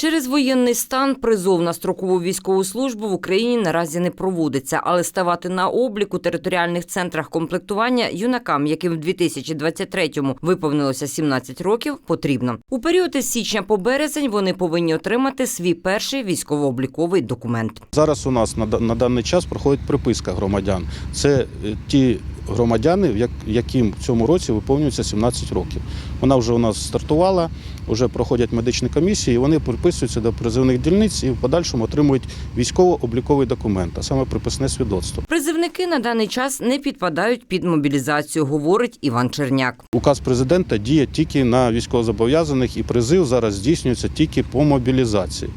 Через воєнний стан призов на строкову військову службу в Україні наразі не проводиться, але ставати на облік у територіальних центрах комплектування юнакам, яким в 2023-му виповнилося 17 років, потрібно. У період із січня по березень вони повинні отримати свій перший військово-обліковий документ. Зараз у нас на, даний час проходить приписка громадян. Це е, ті громадяни, яким в цьому році виповнюється 17 років. Вона вже у нас стартувала, вже проходять медичні комісії, і вони приписуються до призивних дільниць і в подальшому отримують військово-обліковий документ, а саме приписне свідоцтво. Призивники на даний час не підпадають під мобілізацію, говорить Іван Черняк. Указ президента діє тільки на військовозобов'язаних, і призив зараз здійснюється тільки по мобілізації.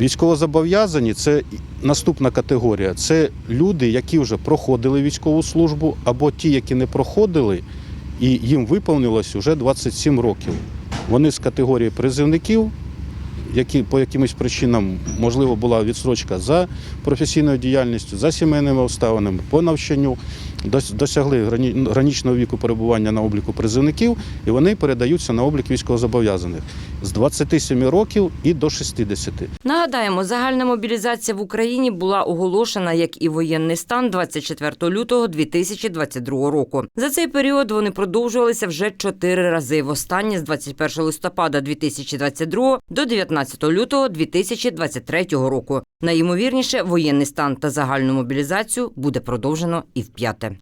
Військовозобов'язані це наступна категорія. Це люди, які вже проходили військову службу, або ті, які не проходили, і їм виповнилось вже 27 років. Вони з категорії призивників, які по якимось причинам можливо була відсрочка за професійною діяльністю, за сімейними обставинами, по навчанню, дос- досягли грані- граничного віку перебування на обліку призивників, і вони передаються на облік військовозобов'язаних з 27 років і до 60. Нагадаємо, загальна мобілізація в Україні була оголошена як і воєнний стан 24 лютого 2022 року. За цей період вони продовжувалися вже чотири рази. Востаннє з 21 листопада 2022 до 19 лютого 2023 року. Найімовірніше, воєнний стан та загальну мобілізацію буде продовжено і вп'яте.